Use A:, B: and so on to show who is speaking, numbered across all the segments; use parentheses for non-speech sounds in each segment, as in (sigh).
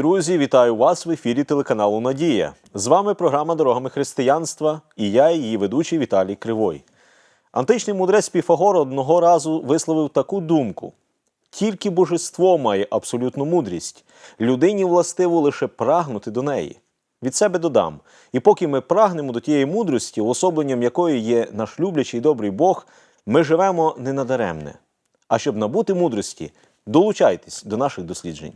A: Друзі, вітаю вас в ефірі телеканалу Надія. З вами програма Дорогами християнства і я, її ведучий Віталій Кривой. Античний мудрець Піфагор одного разу висловив таку думку: тільки божество має абсолютну мудрість, людині властиво лише прагнути до неї. Від себе додам. І поки ми прагнемо до тієї мудрості, уособленням якої є наш люблячий добрий Бог, ми живемо не надаремне. А щоб набути мудрості, долучайтесь до наших досліджень.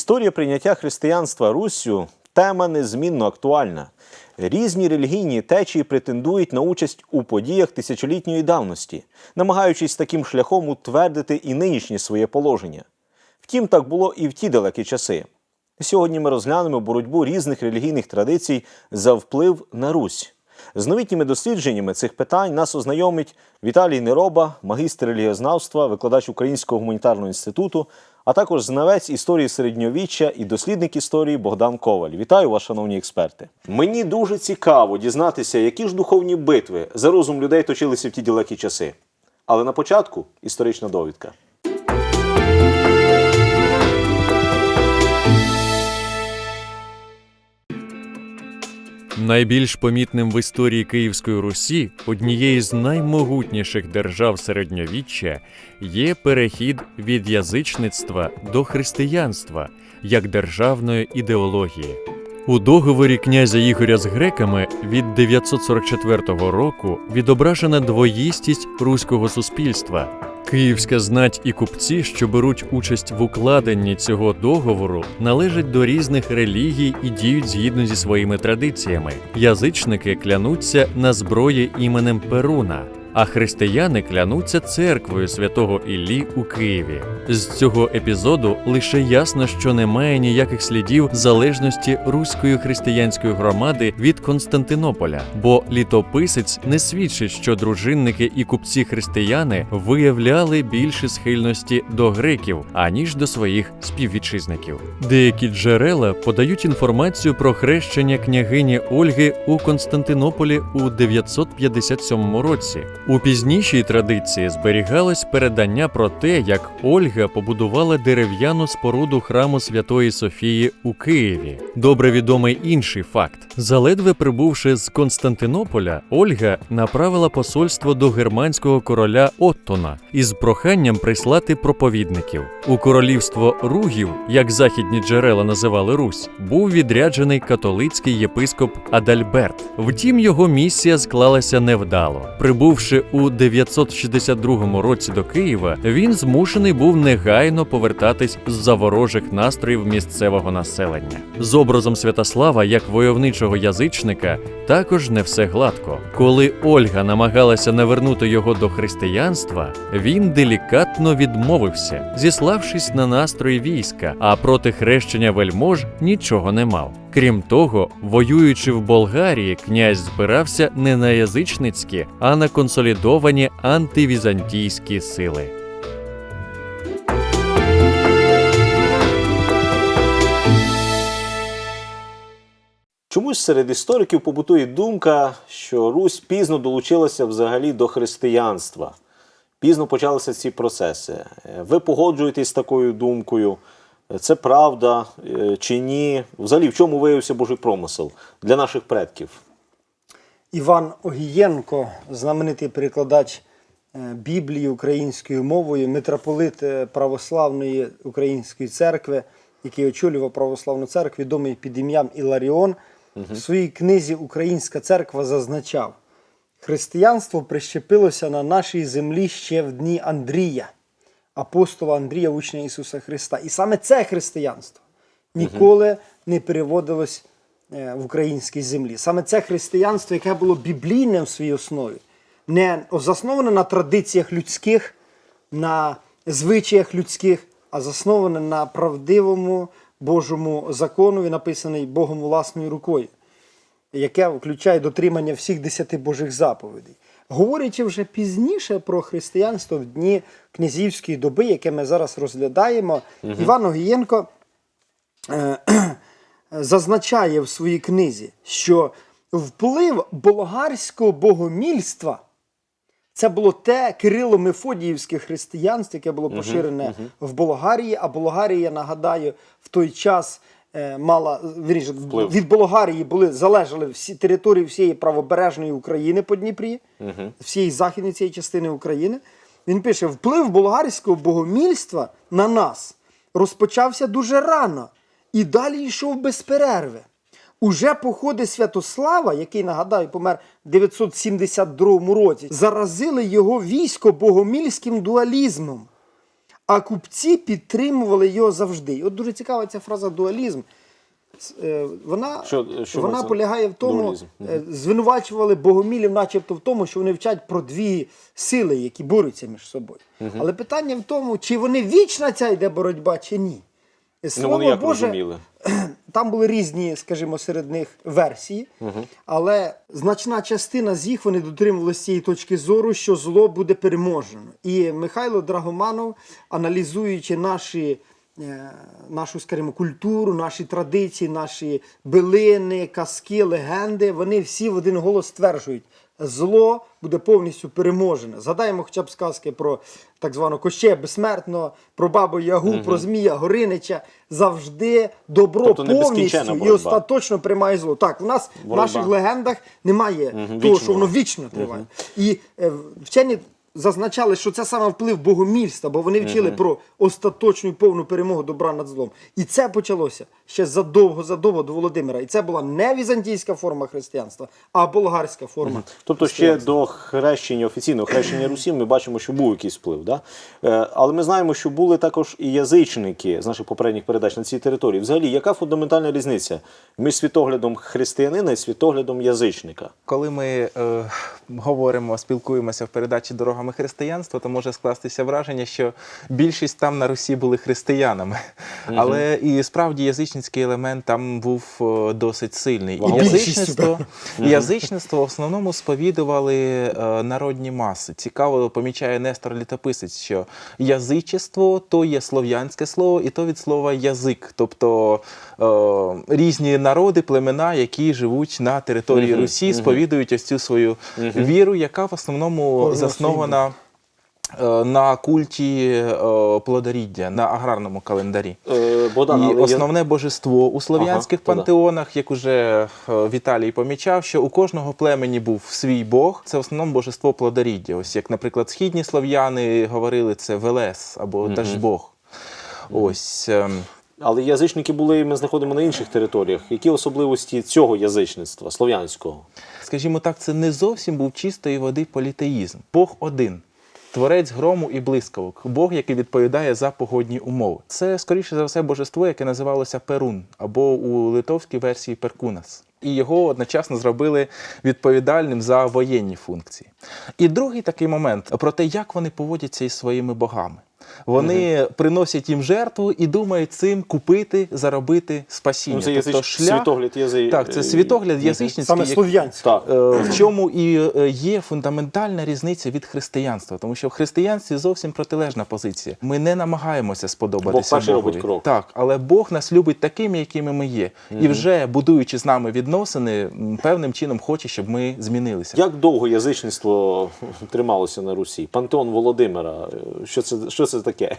A: Історія прийняття християнства Руссю тема незмінно актуальна. Різні релігійні течії претендують на участь у подіях тисячолітньої давності, намагаючись таким шляхом утвердити і нинішнє своє положення. Втім, так було і в ті далекі часи. Сьогодні ми розглянемо боротьбу різних релігійних традицій за вплив на Русь. З новітніми дослідженнями цих питань нас ознайомить Віталій Нероба, магістр релігіознавства, викладач Українського гуманітарного інституту, а також знавець історії середньовіччя і дослідник історії Богдан Коваль. Вітаю вас, шановні експерти. Мені дуже цікаво дізнатися, які ж духовні битви за розум людей точилися в ті далекі часи. Але на початку історична довідка.
B: Найбільш помітним в історії Київської Русі, однієї з наймогутніших держав середньовіччя, є перехід від язичництва до християнства як державної ідеології. У договорі князя Ігоря з греками від 944 року відображена двоїстість руського суспільства. Київська знать і купці, що беруть участь в укладенні цього договору, належать до різних релігій і діють згідно зі своїми традиціями. Язичники клянуться на зброї іменем Перуна, а християни клянуться церквою святого Іллі у Києві. З цього епізоду лише ясно, що немає ніяких слідів залежності руської християнської громади від Константинополя, бо літописець не свідчить, що дружинники і купці християни виявляли більше схильності до греків аніж до своїх співвітчизників. Деякі джерела подають інформацію про хрещення княгині Ольги у Константинополі у 957 році. У пізнішій традиції зберігалось передання про те, як Ольга побудувала дерев'яну споруду храму Святої Софії у Києві. Добре відомий інший факт: заледве прибувши з Константинополя, Ольга направила посольство до германського короля Оттона із проханням прислати проповідників. У королівство Ругів, як західні джерела називали Русь, був відряджений католицький єпископ Адальберт. Втім, його місія склалася невдало. Прибувши у 962 році до Києва, він змушений був негайно повертатись з-за ворожих настроїв місцевого населення. З образом Святослава як войовничого язичника також не все гладко. Коли Ольга намагалася навернути його до християнства, він делікатно відмовився, зіславшись на настрої війська, а проти хрещення вельмож нічого не мав. Крім того, воюючи в Болгарії, князь збирався не на язичницькі, а на консолідовані антивізантійські сили.
A: Чомусь серед істориків побутує думка, що Русь пізно долучилася взагалі до християнства. Пізно почалися ці процеси. Ви погоджуєтесь з такою думкою? Це правда е, чи ні? Взагалі, в чому виявився Божий промисел для наших предків?
C: Іван Огієнко, знаменитий перекладач е, Біблії українською мовою, митрополит е, Православної Української церкви, який очолював православну церкву, відомий під ім'ям Іларіон, в своїй книзі Українська церква зазначав: християнство прищепилося на нашій землі ще в дні Андрія, апостола Андрія, учня Ісуса Христа. І саме це християнство ніколи не переводилось е, в українській землі. Саме це християнство, яке було біблійним в своїй основі, не засноване на традиціях людських, на звичаях людських, а засноване на правдивому Божому закону, написаний Богом власною рукою, яке включає дотримання всіх десяти Божих заповідей. Говорячи вже пізніше про християнство в дні князівської доби, яке ми зараз розглядаємо, Іван Огієнко е, зазначає в своїй книзі, що вплив болгарського богомільства Це було те кирило-мефодіївське християнство, яке було поширене в Болгарії. А Болгарія, нагадаю, в той час мала вірніше,
A: Вплив.
C: від Болгарії були залежали всі території всієї правобережної України по Дніпрі, всієї західної цієї частини України. Він пише: вплив болгарського богомільства на нас розпочався дуже рано і далі йшов без перерви. Уже походи Святослава, який, нагадаю, помер в 972 році, заразили його військо богомільським дуалізмом. А купці підтримували його завжди. І От дуже цікава ця фраза дуалізм. Е, Вона,
A: Що- що
C: вона полягає в тому,
A: Дуалізм.
C: е, звинувачували богомілів, начебто в тому, що вони вчать про дві сили, які борються між собою. Але питання в тому, чи вони вічна ця йде боротьба, чи ні.
A: Ну вони як
C: Боже,
A: розуміли? (clears throat)
C: там були різні, скажімо, серед них версії, але значна частина з їх вони дотримувалися цієї точки зору, що зло буде переможено. І Михайло Драгоманов, аналізуючи наші. е, Нашу, скажімо, культуру, наші традиції, наші билини, казки, легенди, вони всі в один голос стверджують, зло буде повністю переможене. Згадаємо хоча б сказки про так звану коще Безсмертного, про бабу Ягу, про Змія Горинича. Завжди добро
A: Тобто
C: повністю і остаточно приймає зло. Так, у нас в наших легендах немає того,
A: вічного.
C: що воно вічно триває. І е, вчені зазначали, що це саме вплив богомільства, бо вони вчили про остаточну і повну перемогу добра над злом. І це почалося ще задовго-задовго до Володимира. І це була не візантійська форма християнства, а болгарська форма.
A: Тобто ще до хрещення, офіційного хрещення Русі ми бачимо, що був якийсь вплив. Да? Е, Але ми знаємо, що були також і язичники з наших попередніх передач на цій території. Взагалі, яка фундаментальна різниця між світоглядом християнина і світоглядом язичника?
D: Коли ми е, говоримо, спілкуємося в передачі Дорогами християнства, то може скластися враження, що більшість там на Русі були християнами. Але і справді язичницький елемент там був е, досить сильний. І язичництво, язичництво в основному сповідували е, народні маси. Цікаво помічає Нестор Літописець, що язичество то є слов'янське слово, і то від слова язик, тобто е, різні народи, племена, які живуть на території
A: Мгм,
D: Русі, сповідують ось цю свою віру, яка в основному
C: Кожного
D: заснована. Е, На культі е, плодоріддя на аграрному календарі.
A: Е, Богдан,
D: І
A: але я-
D: основне божество у слов'янських
A: Ага,
D: пантеонах, як уже Віталій помічав, що у кожного племені був свій Бог. Це в основному божество плодоріддя. Ось як, наприклад, східні слов'яни говорили це Велес або Дажбог. Ось.
A: Але язичники були, ми знаходимо на інших територіях. Які особливості цього язичництва, слов'янського?
D: скажімо так, це не зовсім був чистої води політеїзм. Бог один. Творець грому і блискавок, Бог, який відповідає за погодні умови. Це, скоріше за все, божество, яке називалося Перун, або у литовській версії Перкунас. І його одночасно зробили відповідальним за воєнні функції. І другий такий момент про те, як вони поводяться із своїми богами. Вони приносять їм жертву і думають цим купити, заробити спасіння.
A: Ну, це язич... світогляд язи...
D: Так, це світогляд язичницький.
C: Саме
D: як-
C: слов'янське.
A: Так.
D: Е, В чому і е, є фундаментальна різниця від християнства, тому що в християнстві зовсім протилежна позиція. Ми не намагаємося сподобатися
A: Бог
D: Богові.
A: робить крок.
D: Так, але Бог нас любить такими, якими ми є, і вже будуючи з нами відносини, певним чином хоче, щоб ми змінилися.
A: Як довго язичництво трималося на Русі? Пантеон Володимира. е, Що це, що це таке?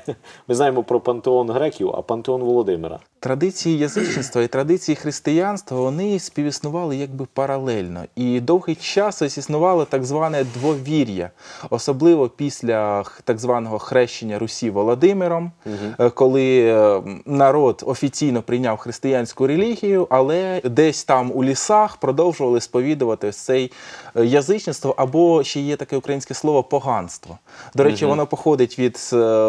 A: Ми знаємо про пантеон греків, а пантеон Володимира.
D: Традиції язичництва і традиції християнства вони співіснували якби паралельно. І довгий час ось існувало так зване двовір'я, особливо після так званого хрещення Русі Володимиром, е, коли е, народ офіційно прийняв християнську релігію, але десь там у лісах продовжували сповідувати ось цей е, язичництво, або ще є таке українське слово поганство. До речі, воно походить від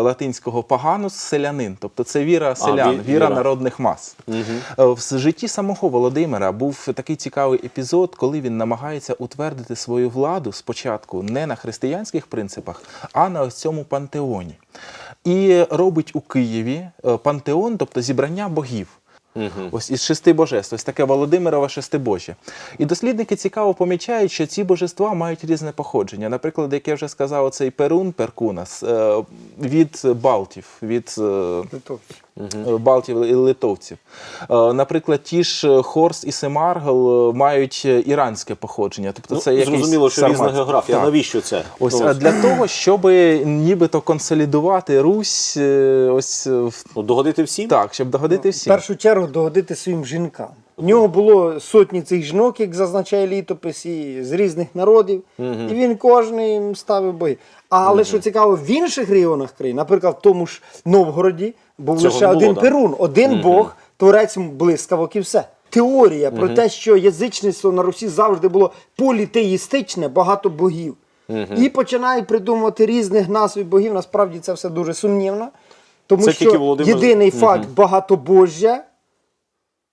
D: латинського паганус селянин, тобто це віра селян,
A: ві-
D: віра
A: віра.
D: народних мас. Угу. В житті самого Володимира був такий цікавий епізод, коли він намагається утвердити свою владу спочатку не на християнських принципах, а на ось цьому пантеоні. І робить у Києві е, пантеон, тобто зібрання богів. Ось із шести божеств, ось таке Володимирове шестибожжя. І дослідники цікаво помічають, що ці божества мають різне походження. Наприклад, як я вже сказав, цей Перун Перкунас е, від Балтів, від е, Е, балтів і литовців. Е, Наприклад, ті ж Хорс і Семаргл е, мають е, іранське походження. Тобто
A: Ну,
D: це якийсь
A: зрозуміло, що різна географія.
D: Так.
A: Навіщо це?
D: Ось
A: Ну,
D: а для того, щоб нібито консолідувати Русь, е, ось е, в-
A: ну, догодити всім?
D: так, щоб догодити
C: В
D: всім.
C: першу чергу догодити своїм жінкам. У нього було сотні цих жінок, як зазначає літопис, і з різних народів. І він кожний ставив боги. Але що цікаво, в інших регіонах країни, наприклад, в тому ж Новгороді, був
A: Цього
C: лише
A: не було,
C: один
A: да.
C: Перун, один Бог, творець блискавок і все. Теорія про те, що язичництво на Русі завжди було політеїстичне, багато богів. І починають придумувати різних назв і богів. Насправді це все дуже сумнівно. Тому
A: Це тільки
C: що
A: Володимир-
C: єдиний факт багатобожжя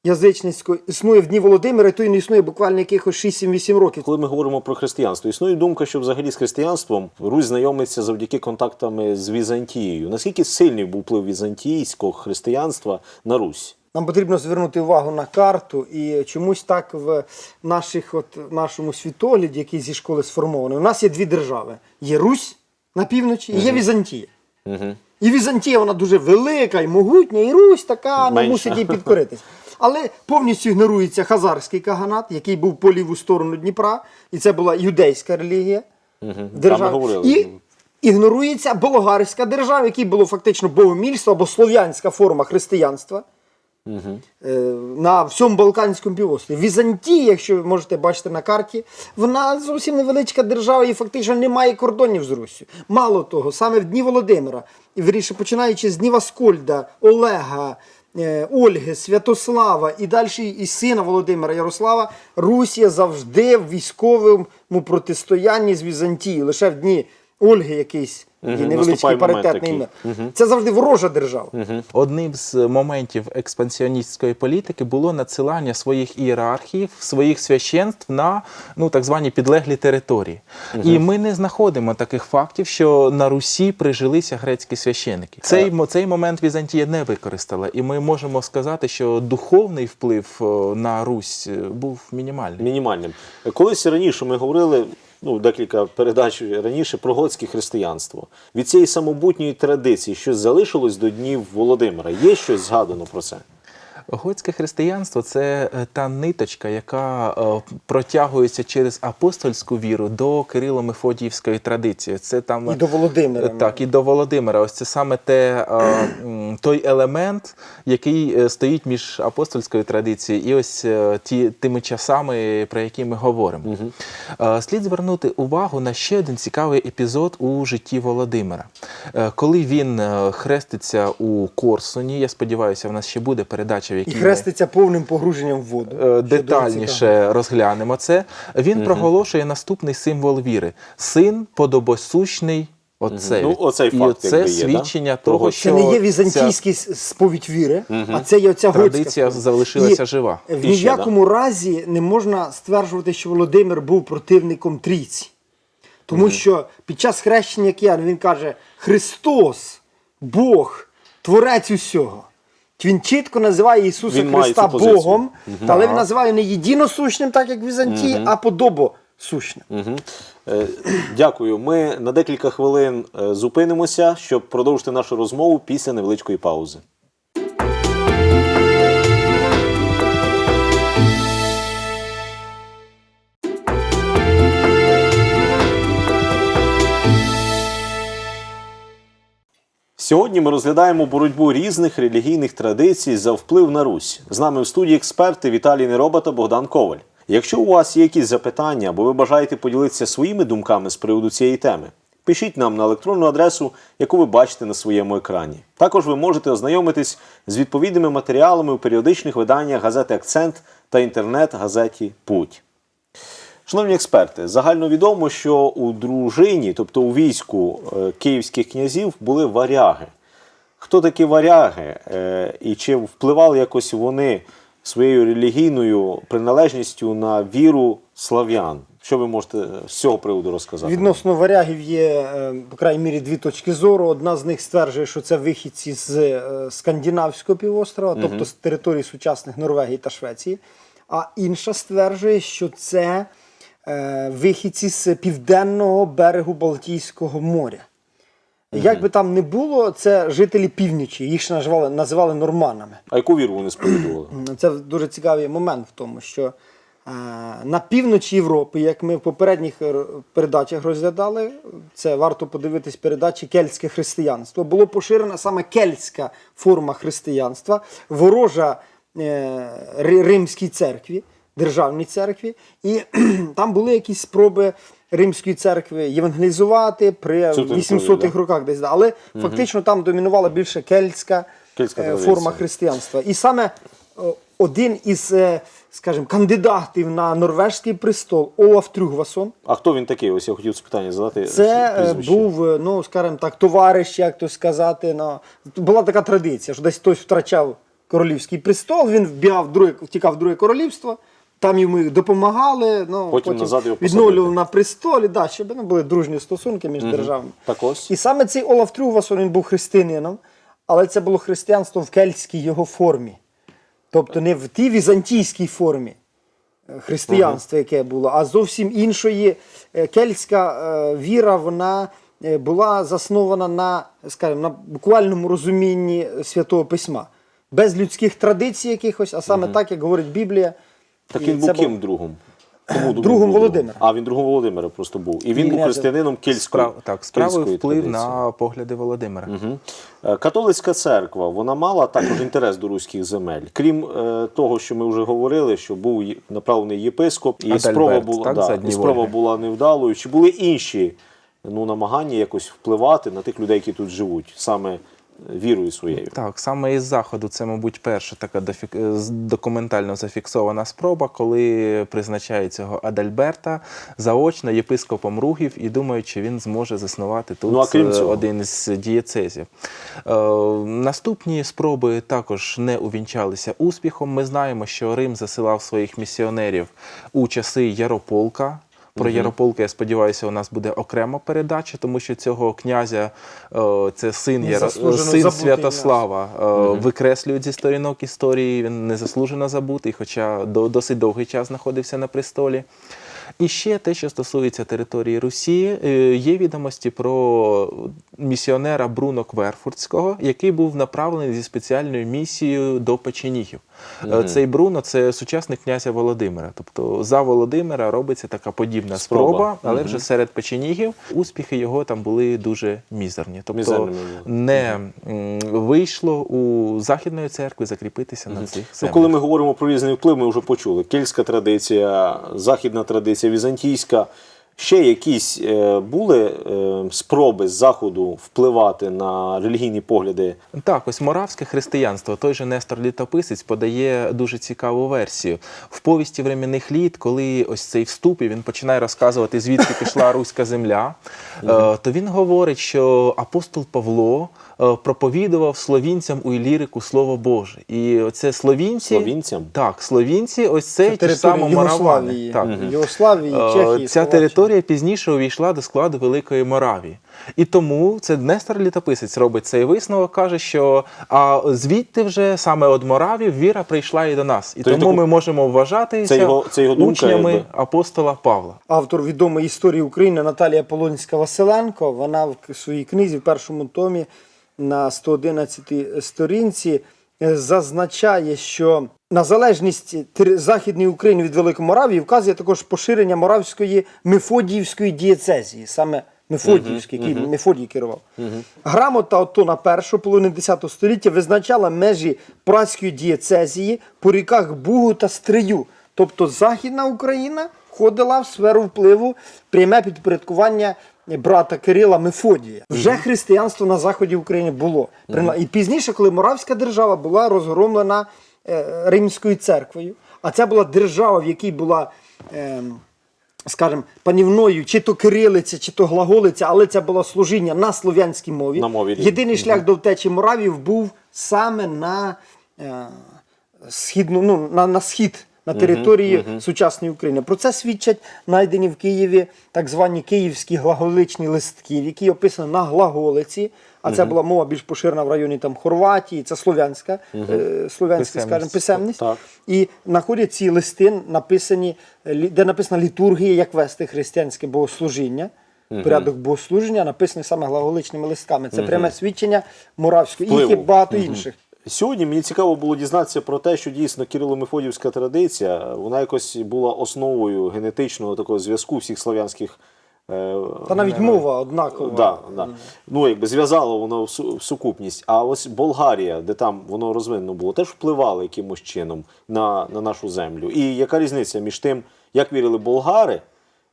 C: язичницького існує в дні Володимира, і то й не існує буквально якихось 6-7-8 років.
A: Коли ми говоримо про християнство, існує думка, що взагалі з християнством Русь знайомиться завдяки контактами з Візантією. Наскільки сильний був вплив візантійського християнства на Русь?
C: Нам потрібно звернути увагу на карту, і чомусь так в наших, от, нашому світогляді, який зі школи сформований, у нас є дві держави: є Русь на півночі і є Візантія. І Візантія вона дуже велика і могутня, і Русь така не мусить їй підкоритись. Але повністю ігнорується хазарський каганат, який був по ліву сторону Дніпра, і це була юдейська релігія.
A: Там
C: Держава. І ігнорується болгарська держава, якій було фактично богомільство або слов'янська форма християнства. Е, На всьому Балканському півострові. Візантія, якщо ви можете бачити на карті, вона зовсім невеличка держава і фактично не має кордонів з Руссю. Мало того, саме в дні Володимира, і вірніше починаючи з днів Аскольда, Олега, Ольги, Святослава і далі і сина Володимира Ярослава, Русія завжди в військовому протистоянні з Візантією. Лише в дні Ольги якийсь є
A: наступає
C: невеличкий паритетний мир. Це завжди ворожа держава.
D: Одним з моментів експансіоністської політики було надсилання своїх ієрархів, своїх священств на ну так звані підлеглі території. І ми не знаходимо таких фактів, що на Русі прижилися грецькі священики. Цей цей момент Візантія не використала, і ми можемо сказати, що духовний вплив е, на Русь е, був мінімальний.
A: Мінімальним. Колись раніше ми говорили. Ну, декілька передач раніше про готське християнство. Від цієї самобутньої традиції щось залишилось до днів Володимира. Є щось згадано про це?
D: Готське християнство це е, та ниточка, яка е, протягується через апостольську віру до Кирило-Мефодіївської традиції. Це там
C: І до Володимира.
D: Е, Так, і до Володимира. Ось це саме те, той елемент, який е, стоїть між апостольською традицією і ось е, ті, тими часами, про які ми говоримо. Е, Слід звернути увагу на ще один цікавий епізод у житті Володимира. Коли він хреститься у Корсуні, я сподіваюся, в нас ще буде передача, в
C: І
D: якій ми-
C: хреститься повним погруженням в воду.
D: Детальніше розглянемо це. Він проголошує наступний символ віри: син подобосущний отцеві.
A: Ну, оцей
D: І
A: факт,
D: це
A: якби є, да?
D: свідчення
A: Того,
D: того,
C: Це
D: що
C: не є
D: ця
C: візантійський с- сповідь віри, а це є оця
D: традиція
C: готська
D: залишилася
C: І
D: жива.
C: В
A: І
C: ні
A: ще,
C: разі не можна стверджувати, що Володимир був противником трійці. Тому що під час хрещення киян він каже: Христос, Бог, Творець усього. Він чітко називає Ісуса
A: Він
C: Христа. Богом, але він називає не єдиносущним, так як в Візантії, а подобосущним.
A: Мгм. Е, Дякую. Ми на декілька хвилин е, зупинимося, щоб продовжити нашу розмову після невеличкої паузи. Сьогодні ми розглядаємо боротьбу різних релігійних традицій за вплив на Русь. З нами в студії експерти Віталій Нероба та Богдан Коваль. Якщо у вас є якісь запитання або ви бажаєте поділитися своїми думками з приводу цієї теми, пишіть нам на електронну адресу, яку ви бачите на своєму екрані. Також ви можете ознайомитись з відповідними матеріалами у періодичних виданнях газети Акцент та інтернет-газеті Путь. Шановні експерти, загальновідомо, що у дружині, тобто у війську е, київських князів, були варяги. Хто такі варяги е, і чи впливали якось вони своєю релігійною приналежністю на віру слав'ян? Що ви можете з цього приводу розказати?
C: Відносно варягів є, е, по крайній мірі, дві точки зору. Одна з них стверджує, що це вихідці з е, скандинавського півострова, тобто з території сучасних Норвегії та Швеції. А інша стверджує, що це е, вихідці з південного берегу Балтійського моря. Як би там не було, це жителі північі, їх ще називали, називали норманами.
A: А яку віру вони сповідували?
C: Це дуже цікавий момент в тому, що е, на півночі Європи, як ми в попередніх е, передачах розглядали, це варто подивитись передачі Кельтське християнство. Було поширена саме кельтська форма християнства, ворожа е, Римській церкві, державній церкві. І там були якісь спроби. Римської церкви євангелізувати при 800-х роках десь. да. Але фактично там домінувала більше кельтська,
A: Кельтська
C: е, форма християнства. І саме один із, е, скажімо, кандидатів на норвежський престол Олаф Трюгвасон.
A: А хто він такий? Ось я хотів це питання задати.
C: Це е,
A: прізвище.
C: був, е, ну скажімо так, товариш, як то сказати. Ну, була така традиція, що десь хтось втрачав королівський престол, він вбігав в друге, втікав в друге королівство. Там йому допомагали, ну,
A: Потім назад його
C: відновлювали на престолі, да, щоб ну, були дружні стосунки між державами.
A: Так ось.
C: І саме цей Олаф Трюгвасон він був християнином, але це було християнство в кельтській його формі. Тобто не в тій візантійській формі е, християнства, яке було, а зовсім іншої. Е, Кельтська е, віра вона була заснована на, скажімо, на буквальному розумінні Святого Письма. Без людських традицій якихось, а саме так, як говорить Біблія.
A: Так він був ким другом? Кому
C: Другом Володимира.
A: А, він другом Володимира просто був. І він
C: Ні,
A: був християнином кельтської.
D: Справ, так,
A: кельтської
D: вплив
A: традиції.
D: на погляди Володимира.
A: Е, Католицька церква вона мала також інтерес до руських земель. Крім е, того, що ми вже говорили, що був направлений єпископ, і спроба була
D: так,
A: да, і спроба була невдалою. Чи були інші ну, намагання якось впливати на тих людей, які тут живуть, саме вірою своєю?
D: Так, саме із заходу це, мабуть, перша така з- документально зафіксована спроба, коли призначають цього Адальберта заочно єпископом Ругів і думають, що він зможе заснувати тут
A: Ну, а крім
D: е,
A: цього?
D: один із дієцезів. Е, наступні спроби також не увінчалися успіхом. Ми знаємо, що Рим засилав своїх місіонерів у часи Ярополка. Про Ярополка, я сподіваюся, у нас буде окрема передача, тому що цього князя е, це син, Яро... Син Святослава князь. викреслюють зі сторінок історії. Він незаслужено забутий, хоча до, досить довгий час знаходився на престолі. І ще те, що стосується території Русі, е, є відомості про місіонера Бруно Кверфуртського, який був направлений зі спеціальною місією до печенігів. Е, Цей Бруно це сучасник князя Володимира. Тобто за Володимира робиться така подібна
A: Спроба.
D: спроба, але вже серед печенігів успіхи його там були дуже мізерні. Тобто
A: Мізерними,
D: не м, вийшло у Західної церкви закріпитися на цих
A: Ну, коли ми говоримо про різний вплив, ми вже почули. Кельтська традиція, західна традиція, візантійська. Ще якісь е, були е, спроби з заходу впливати на релігійні погляди
D: Так, ось моравське християнство. Той же Нестор Літописець подає дуже цікаву версію. В повісті временних літ, коли ось цей вступ, і він починає розказувати, звідки пішла руська земля, е, то він говорить, що апостол Павло е, проповідував словінцям у Ілірику Слово Боже. І оце словінці.
A: словінцям.
D: Так, словінці, ось це,
C: Це
D: ті ж саме
C: територія
D: моравани. Так.
C: Югославії,
D: Е,
C: Чехії,
D: Ця
C: Словаччини.
D: територія пізніше увійшла до складу Великої Моравії. І тому це Нестор Літописець робить цей висновок, каже, що а звідти вже саме від Моравів віра прийшла і до нас. І
A: Тобто
D: тому
A: таку-
D: ми можемо вважатися
A: Це його- це його думка,
D: учнями
A: якби.
D: апостола Павла.
C: автор відомої історії України Наталія Полонська Василенко. Вона в своїй книзі в першому томі на 111 сторінці е, зазначає, що на залежність Західної України від Великої Моравії вказує також поширення моравської мефодіївської дієцезії, саме Мефодіївський, який Мефодій керував. Грамота Оттона I половини 10 століття визначала межі праської дієцезії по ріках Бугу та Стрию. Тобто Західна Україна входила в сферу впливу пряме підпорядкування брата Кирила Мефодія. Вже християнство на заході України було. І пізніше, коли Моравська держава була розгромлена Римською церквою, а це була держава, в якій була. ем, скажімо, панівною, чи то кирилиця, чи то глаголиця, але це було служіння на слов'янській мові.
A: На мові.
C: Єдиний шлях до втечі Моравів був саме на, е, східну, ну, на, на схід. На території сучасної України. Про це свідчать знайдені в Києві так звані київські глаголичні листки, які описані на глаголиці. А це була мова більш поширена в районі там Хорватії, це слов'янська, е, слов'янська, скажімо,
D: Писемність.
A: Так.
C: І знаходять ці листи, написані, лі- де написана літургія, як вести християнське богослужіння. порядок богослуження, написаний саме глаголичними листками. Це пряме свідчення Моравського і їх є багато інших.
A: Сьогодні мені цікаво було дізнатися про те, що дійсно Кирило-Мефодівська традиція вона якось була основою генетичного такого зв'язку всіх слав'янських. Е,
C: Та навіть мова однакова.
A: Да, да. Ну, якби зв'язало воно в сукупність. А ось Болгарія, де там воно розвинено було, теж впливало якимось чином на, на нашу землю. І яка різниця між тим, як вірили болгари?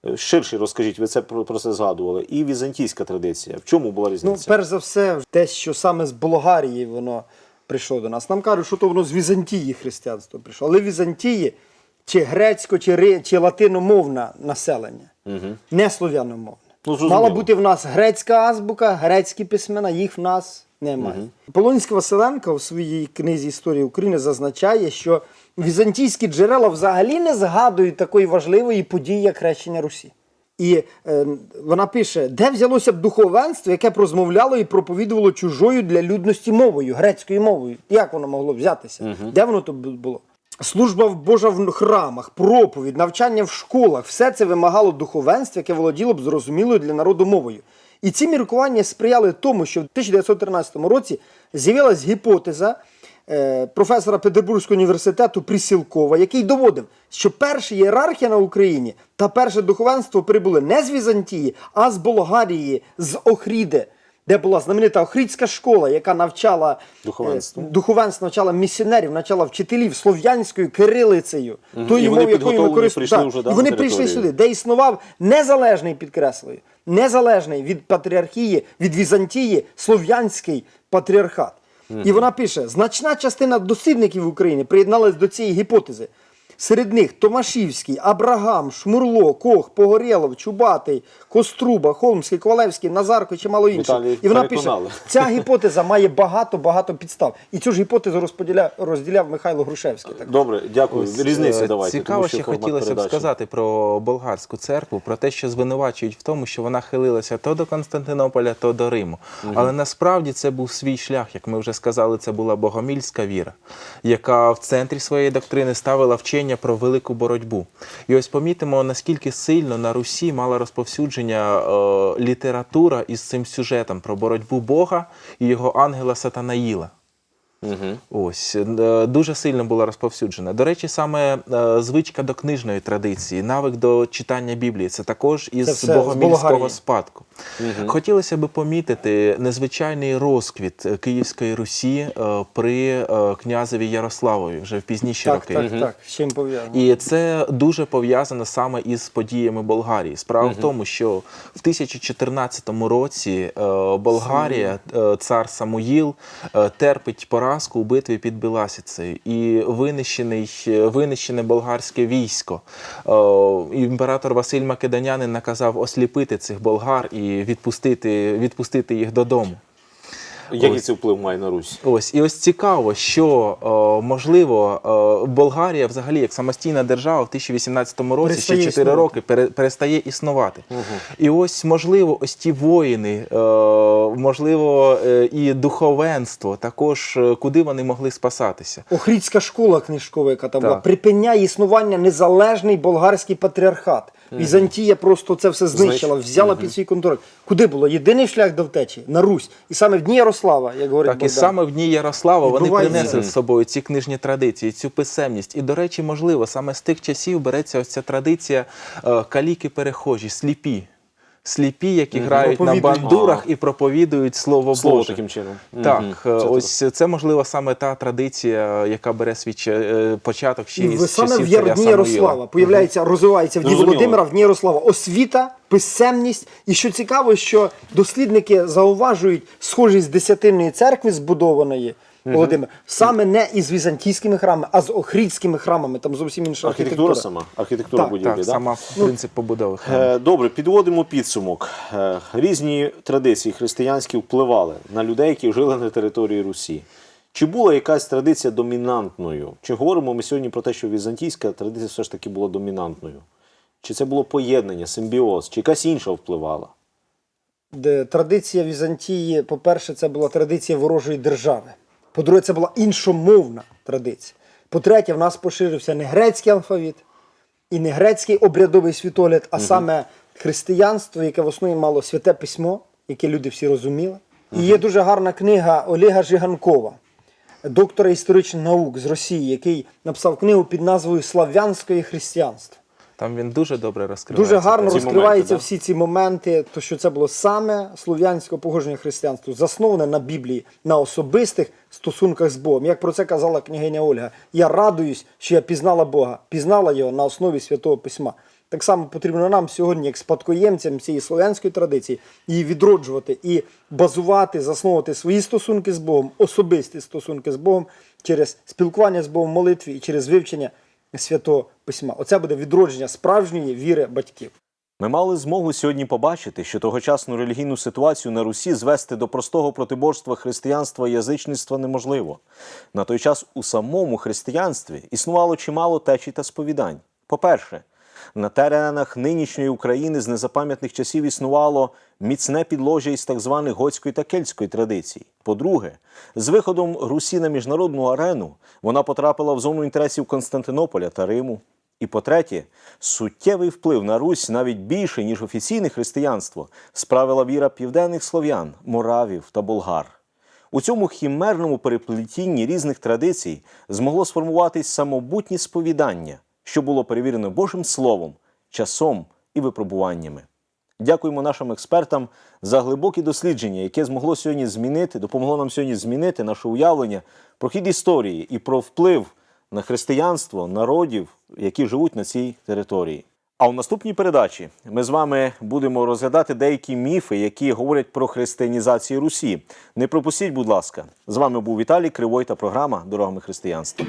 A: е, Ширше розкажіть, ви це про, про це згадували. І візантійська традиція. В чому була різниця?
C: Ну, перш за все, те, що саме з Болгарії воно прийшло до нас. Нам кажуть, що то воно з Візантії християнство прийшло. Але в Візантії чи грецько, чи, ри- чи латиномовне населення, не слов'яномовне.
A: Ну.
C: Мала бути в нас грецька азбука, грецькі письмена, їх в нас немає. Полонський Василенко в своїй книзі Історія України зазначає, що візантійські джерела взагалі не згадують такої важливої події, як хрещення Русі. І е, вона пише, де взялося б духовенство, яке б розмовляло і проповідувало чужою для людності мовою, грецькою мовою. Як воно могло взятися? Де воно то було? Служба Божа в храмах, проповідь, навчання в школах все це вимагало духовенства, яке володіло б зрозумілою для народу мовою. І ці міркування сприяли тому, що в 1913 році з'явилась гіпотеза е, професора Петербурзького університету Присілкова, який доводив, що перша ієрархія на Україні та перше духовенство прибули не з Візантії, а з Болгарії, з Охріди, де була знаменита Охрідська школа, яка навчала
A: Духовенство.
C: е, духовенство, навчала місіонерів, навчала вчителів слов'янською кирилицею, тою
A: І вони
C: мовою, якою ми користуємося.
A: да,
C: І вони прийшли сюди, де існував незалежний, підкреслюю, незалежний від патріархії, від Візантії, слов'янський патріархат. І вона пише: значна частина дослідників України приєдналась до цієї гіпотези. Серед них Томашівський, Абрагам, Шмурло, Кох, Погорєлов, Чубатий, Коструба, Холмський, Ковалевський, Назарко і чимало інших.
A: Віталій,
C: І вона пише,
A: переконали.
C: ця (laughs) гіпотеза має багато-багато підстав. І цю ж гіпотезу розподіля... розділяв Михайло Грушевський. Так.
A: Добре, дякую.
D: Ось,
A: Різниця
D: е,
A: давайте.
D: Цікаво,
A: тому що
D: ще
A: формат
D: хотілося б
A: передачі.
D: сказати про болгарську церкву, про те, що звинувачують в тому, що вона хилилася то до Константинополя, то до Риму. Але насправді це був свій шлях, як ми вже сказали, це була богомільська віра, яка в центрі своєї доктрини ставила вчення про велику боротьбу. І ось помітимо, наскільки сильно на Русі мала розповсюдження е, література із цим сюжетом про боротьбу Бога і його ангела Сатанаїла. Ось е, дуже сильно була розповсюджена. До речі, саме е, звичка до книжної традиції, навик до читання Біблії це також із
C: з
D: богомільського спадку. Хотілося б помітити незвичайний розквіт е, Київської Русі при князеві Ярославові вже в пізніші
C: Так,
D: роки.
C: так, так. З чим пов'язано?
D: І це дуже пов'язано саме із подіями Болгарії. Справа в тому, що в 1014 році Болгарія, цар Самуїл, терпить поразку у битві під Біласіцею. І винищений, винищене болгарське військо. Е, Імператор Василь Македонянин наказав осліпити цих болгар і відпустити, відпустити їх додому.
A: Який це вплив має на Русь?
D: Ось і ось цікаво, що е, можливо е, Болгарія, взагалі, як самостійна держава, в 1018 році
C: Перестає
D: ще 4
C: існувати.
D: роки пере, перестає існувати. І ось можливо, ось ті воїни, е, можливо, і духовенство, також куди вони могли спасатися.
C: Охрідська школа книжкова, яка там
D: Так.
C: була, припиняє існування незалежний болгарський патріархат. Візантія просто це все знищила, взяла під свій контроль. Куди було? Єдиний шлях до втечі на Русь. І саме в дні Ярослава, як говорить
D: Так, і саме в дні Ярослава вони
C: Відбувається.
D: принесли з собою ці книжні традиції, цю писемність. І, до речі, можливо, саме з тих часів береться ось ця традиція е, каліки перехожі, сліпі. Сліпі, які грають на бандурах і проповідують слово,
A: Слово
D: Боже.
A: таким чином.
D: Так, е,
A: Це
D: ось це можливо саме та традиція, яка бере свій е, початок ще
C: І
D: із
C: саме
D: часів
C: в
D: царя
C: Яр- дні. Ярослава появляється, розвивається в дні
A: Зрозуміло.
C: Володимира, в дні Ярослава освіта, писемність. І що цікаво, що дослідники зауважують схожість десятинної церкви збудованої. Володимир, саме не із візантійськими храмами, а з охрідськими храмами. Там зовсім інша
A: Архітектура
C: архітектура.
A: сама, архітектура
C: Так,
A: будівлі.
D: Так,
A: да?
D: сама принцип побудови храму.
A: Е, Добре, підводимо підсумок. Е, Різні традиції християнські впливали на людей, які жили на території Русі. Чи була якась традиція домінантною? Чи говоримо ми сьогодні про те, що візантійська традиція все ж таки була домінантною? Чи це було поєднання, симбіоз, чи якась інша впливала?
C: Де традиція Візантії, по-перше, це була традиція ворожої держави. По-друге, це була іншомовна традиція. По-третє, в нас поширився не грецький алфавіт і не грецький обрядовий світогляд, а саме християнство, яке в основі мало святе письмо, яке люди всі розуміли. І є дуже гарна книга Олега Жиганкова, доктора історичних наук з Росії, який написав книгу під назвою Слав'янське християнство.
D: Там він дуже добре розкриває.
C: Дуже гарно
A: ці моменти,
C: розкриваються
A: да?
C: всі ці моменти, то що це було саме слов'янське погодження християнства, засноване на Біблії, на особистих стосунках з Богом. Як про це казала княгиня Ольга, я радуюсь, що я пізнала Бога, пізнала його на основі святого письма. Так само потрібно нам сьогодні, як спадкоємцям цієї слов'янської традиції, її відроджувати і базувати, засновувати свої стосунки з Богом, особисті стосунки з Богом через спілкування з Богом молитві і через вивчення святого письма. Оце буде відродження справжньої віри батьків.
A: Ми мали змогу сьогодні побачити, що тогочасну релігійну ситуацію на Русі звести до простого протиборства християнства і язичництва неможливо. На той час у самому християнстві існувало чимало течій та сповідань. По-перше, на теренах нинішньої України з незапам'ятних часів існувало міцне підложжя із так званих готської та кельтської традицій. По-друге, з виходом Русі на міжнародну арену вона потрапила в зону інтересів Константинополя та Риму. І по-третє, суттєвий вплив на Русь навіть більше, ніж офіційне християнство, справила віра південних слов'ян, моравів та болгар. У цьому хімерному переплетінні різних традицій змогло сформуватись самобутнє сповідання, що було перевірено Божим Словом, часом і випробуваннями. Дякуємо нашим експертам за глибокі дослідження, яке змогло сьогодні змінити, допомогло нам сьогодні змінити наше уявлення про хід історії і про вплив на християнство народів, які живуть на цій території. А у наступній передачі ми з вами будемо розглядати деякі міфи, які говорять про християнізацію Русі. Не пропустіть, будь ласка. З вами був Віталій Кривой та програма Дорогами християнства.